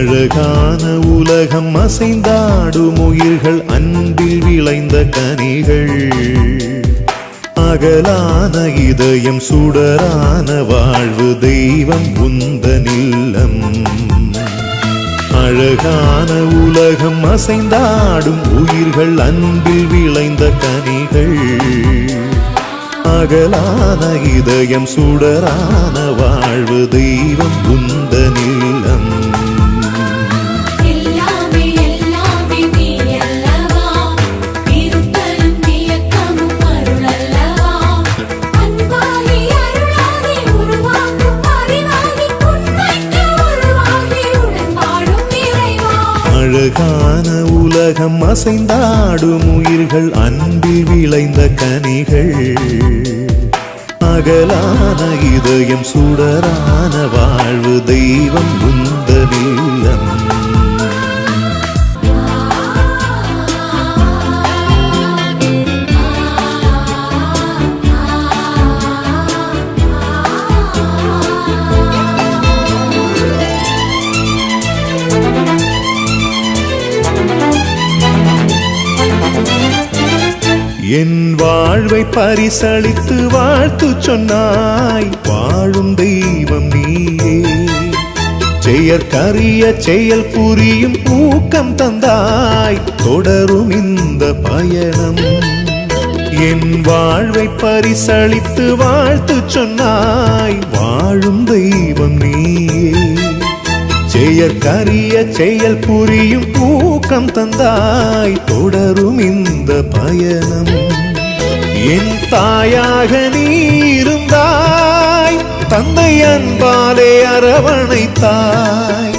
அழகான உலகம் அசைந்தாடும் உயிர்கள் அன்பில் விளைந்த கனிகள். அகலான இதயம் சுடரான வாழ்வு தெய்வம் உந்த நில்லம் அழகான உலகம் அசைந்தாடும் உயிர்கள் அன்பில் விளைந்த கனிகள். அகலான இதயம் சுடரான வாழ்வு தெய்வம் உந்த நில்லம் காண உலகம் அசைந்தாடும் உயிர்கள் அன்பில் விளைந்த கனிகள். அகலான இதயம் சுடரானவா என் வாழ்வை பரிசளித்து வாழ்த்து சொன்னாய். வாழும் தெய்வம் நீயே. செயற்கரிய செயல் புரியும் ஊக்கம் தந்தாய். தொடரும் இந்த பயணம். என் வாழ்வை பரிசளித்து வாழ்த்து சொன்னாய். வாழும் தெய்வம் நீயே. செயற்கரிய செயல் புரியும் ஊக்கம் தந்தாய். தொடரும் இந்த பயணம். என் தாயாக நீ இருந்தாய் தந்தை அன்பாலே அரவணைத்தாய்.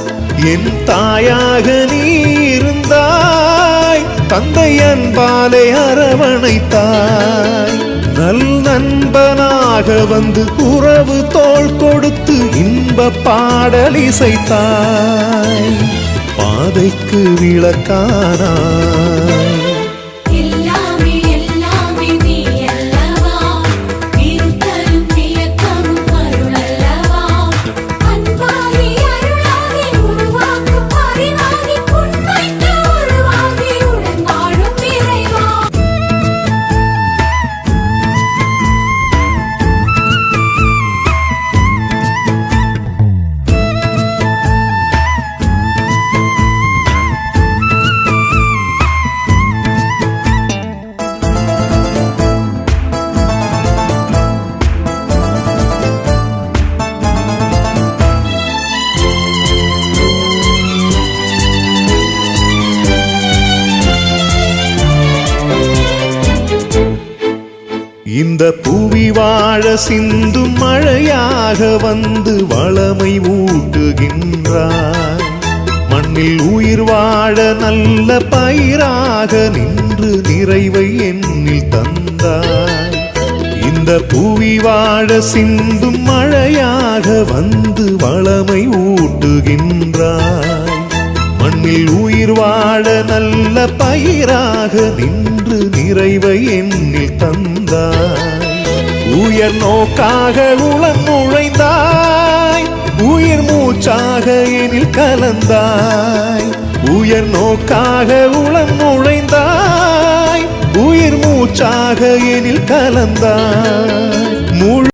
என் தாயாக நீ இருந்தாய் தந்தை அன்பாலே அரவணைத்தாய். நல் நண்பனாக வந்து உறவு தோள் கொடுத்து இன்ப பாடல் இசைத்தாய். பாதைக்கு விளக்கானாய். இந்த புவி வாழ சிந்தும் மழையாக வந்து வளமை ஊட்டுகின்றாய் மண்ணில் உயிர் வாழ நல்ல பயிராக நின்று நிறைவை எண்ணில் தந்தாய் இந்த புவி வாழ சிந்தும் மழையாக வந்து வளமை ஊட்டுகின்றாய் மண்ணில் உயிர் வாழ நல்ல பயிராக நின்று நிறைவை எண்ணில் தந்தாய். உயர் நோக்காக உளம் நுழைந்தாய். உயிர் மூச்சாக எனில் கலந்தாய். உயர் நோக்காக உளம் நுழைந்தாய். உயிர் மூச்சாக எனில் கலந்தாய். முழு